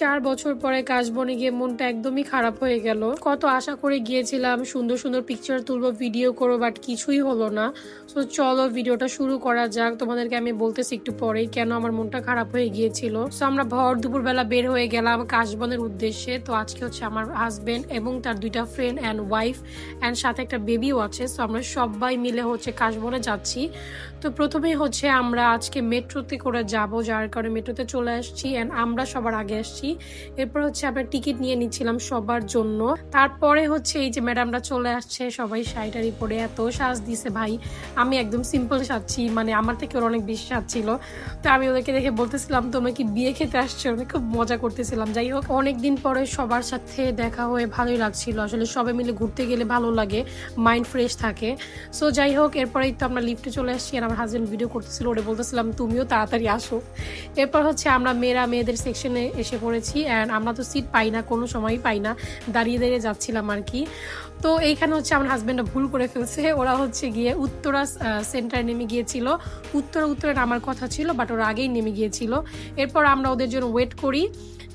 চার বছর পরে কাশবনে গিয়ে মনটা একদমই খারাপ হয়ে গেল। কত আশা করে গিয়েছিলাম, সুন্দর সুন্দর পিকচার তুলবো ভিডিও করব বাট কিছুই হলো না। তো চলো ভিডিওটা শুরু করা যাক। তোমাদেরকে আমি বলতেছি একটু পরেই কেন আমার মনটা খারাপ হয়ে গিয়েছিল। তো আমরা ভর দুপুরবেলা বের হয়ে গেলাম কাশবনের উদ্দেশ্যে। তো আজকে হচ্ছে আমার হাজবেন্ড এবং তার দুইটা ফ্রেন্ড অ্যান্ড ওয়াইফ অ্যান্ড সাথে একটা বেবিও আছে। তো আমরা সবাই মিলে হচ্ছে কাশবনে যাচ্ছি। তো প্রথমে হচ্ছে আমরা আজকে মেট্রোতে করে যাব, যার কারণে মেট্রোতে চলে আসছি অ্যান্ড আমরা সবার আগে আসছি। এরপর হচ্ছে আমরা টিকিট নিয়ে নিচ্ছিলাম সবার জন্য। তারপরে হচ্ছে এই যে ম্যাডামরা চলে আসছে, সবাই শাড়িটারি পরে এত সাজ দিছে ভাই। আমি একদম সিম্পল সাজছি মানে আমার থেকে ওর অনেক বেশি সাজছিল তো আমি ওদেরকে দেখে বলতেছিলাম, তোমরা কি বিয়ে খেতে আসছো? আমি খুব মজা করতেছিলাম। যাই হোক অনেক দিন পরে সবার সাথে দেখা হয়ে ভালোই লাগছিল। আসলে সবাই মিলে ঘুরতে গেলে ভালো লাগে মাইন্ড ফ্রেশ থাকে। সো যাই হোক, এরপরেই তো আমরা লিফটে চলে আসছি আর আমার হাজব্যান্ড ভিডিও করতেছিল। ওরে বলতেছিলাম, তুমিও তাড়াতাড়ি আসো। এরপর হচ্ছে আমরা মেয়েরা মেয়েদের সেকশনে এসে পড়েছি অ্যান্ড আমরা তো সিট পাই না, কোনো সময়ই পাই না। দাঁড়িয়ে দাঁড়িয়ে যাচ্ছিলাম আর কি। তো এইখানে হচ্ছে আমার হাজব্যান্ডটা ভুল করে ফেলছে। ওরা হচ্ছে গিয়ে উত্তরা সেন্টারে নেমে গিয়েছিল। উত্তরা, উত্তরে নামার কথা ছিল বাট ওরা আগেই নেমে গিয়েছিল। এরপর আমরা ওদের জন্য ওয়েট করি।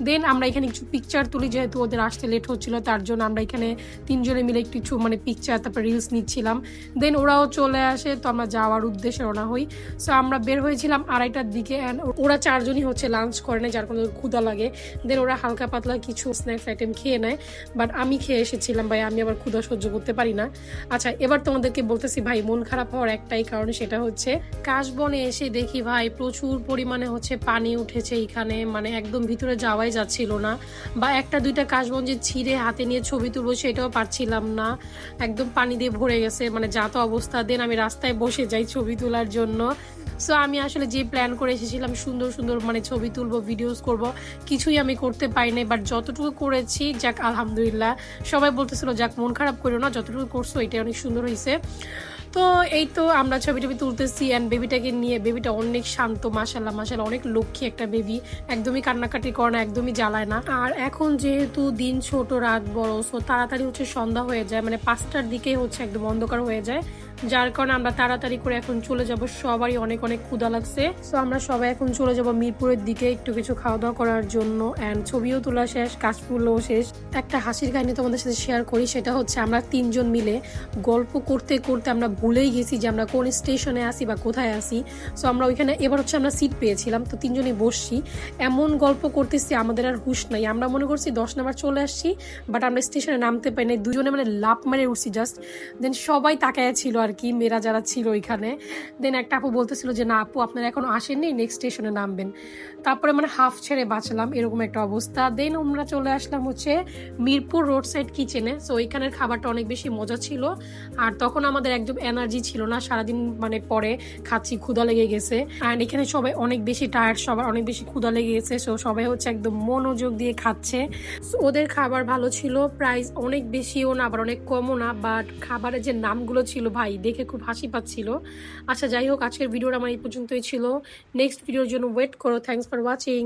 দেন আমরা এখানে কিছু পিকচার তুলি, যেহেতু ওদের আসতে লেট হচ্ছিল, তার জন্য আমরা এখানে তিনজনে মিলে একটু কিছু মানে পিকচার তারপর রিলস নিচ্ছিলাম। দেন ওরাও চলে আসে, তো আমরা যাওয়ার উদ্দেশ্যে রওনা হই। সো আমরা বের হয়েছিলাম আড়াইটার দিকে অ্যান্ড ওরা চারজনই হচ্ছে লাঞ্চ করে নেয়, যার কোনো ক্ষুদা লাগে। দেন ওরা হালকা পাতলা কিছু স্ন্যাক্স আইটেম খেয়ে নেয়। বাট আমি খেয়ে এসেছিলাম, ভাই, আমি আবার ক্ষুদা সহ্য করতে পারি না। আচ্ছা এবার তোমাদেরকে বলতেছি ভাই, মন খারাপ হওয়ার একটাই কারণ সেটা হচ্ছে কাশবনে এসে দেখি ভাই প্রচুর পরিমাণে হচ্ছে পানি উঠেছে এখানে মানে একদম ভিতরে যাওয়াই যাচ্ছিল না। বা একটা দুইটা কাশবন যে ছিঁড়ে হাতে নিয়ে ছবি তুলবো সেটাও পারছিলাম না। একদম পানি দিয়ে ভরে গেছে মানে যা তো অবস্থা, দেন আমি রাস্তায় বসে যাই ছবি তোলার জন্য। সো আমি আসলে যে প্ল্যান করে এসেছিলাম, সুন্দর সুন্দর মানে ছবি তুলবো ভিডিওস করব, কিছুই আমি করতে পারি নাই বাট যতটুকু করেছি, যাক, আলহামদুলিল্লাহ। সবাই বলতেছিল, যাক, মন খারাপ করো না, যতটুকু করছ এটা অনেক সুন্দর হয়েছে তো এই তো আমরা ছবি টবি তুলতেছি অ্যান্ড বেবিটাকে নিয়ে বেবিটা অনেক শান্ত মাসাল্লাহ মাসাল্লাহ অনেক লক্ষ্মী একটা বেবি একদমই কান্নাকাটি করে না, একদমই জ্বালায় না। আর এখন যেহেতু দিন ছোট, রাত বড় সো তাড়াতাড়ি হচ্ছে সন্ধ্যা হয়ে যায় মানে পাঁচটার দিকে হচ্ছে একদম অন্ধকার হয়ে যায়। যার কারণে আমরা তাড়াতাড়ি করে এখন চলে যাব। সবারই অনেক অনেক ক্ষুদা লাগছে। সো আমরা সবাই এখন চলে যাব মিরপুরের দিকে একটু কিছু খাওয়া দাওয়া করার জন্য। অ্যান্ড ছবিও তোলা শেষ কাশফুলও শেষ। একটা হাসির কাহিনী তোমাদের সাথে শেয়ার করি, সেটা হচ্ছে আমরা তিনজন মিলে গল্প করতে করতে আমরা ভুলেই গেছি যে আমরা কোন স্টেশনে আসি বা কোথায় আসি সো আমরা ওইখানে, এবার হচ্ছে আমরা সিট পেয়েছিলাম, তো তিনজনই বসছি। এমন গল্প করতেছি, আমাদের আর হুশ নাই। আমরা মনে করছি দশ নাম্বার চলে আসছি বাট আমরা স্টেশনে নামতে পারি নাই দুজনে মানে লাভ মারে উঠছি জাস্ট দেন সবাই তাকায় ছিল আর কি মেয়েরা যারা ছিল ওইখানে। দেন একটা আপু বলতেছিল যে, না আপু, আপনারা এখনও আসেননি নেক্সট স্টেশনে নামবেন। তারপরে মানে হাফ ছেড়ে বাঁচলাম, এরকম একটা অবস্থা। দেন আমরা চলে আসলাম হচ্ছে মিরপুর রোড সাইড কিচেনে সো ওইখানের খাবারটা অনেক বেশি মজা ছিল। আর তখন আমাদের একদম এনার্জি ছিল না, সারাদিন মানে পরে খাচ্ছি ক্ষুদা লেগে গেছে। অ্যান্ড এখানে সবাই অনেক বেশি টায়ার্ড সবার অনেক বেশি ক্ষুদা লেগে গেছে। সো সবাই হচ্ছে একদম মনোযোগ দিয়ে খাচ্ছে। ওদের খাবার ভালো ছিল প্রাইস অনেক বেশিও না, আবার অনেক কমও না। বাট খাবারের যে নামগুলো ছিল, ভাই দেখে খুব হাসি পাচ্ছিল। আচ্ছা যাই হোক, আজকের ভিডিওটা আমার এই পর্যন্তই ছিল। নেক্সট ভিডিওর জন্য ওয়েট করো। Thanks for watching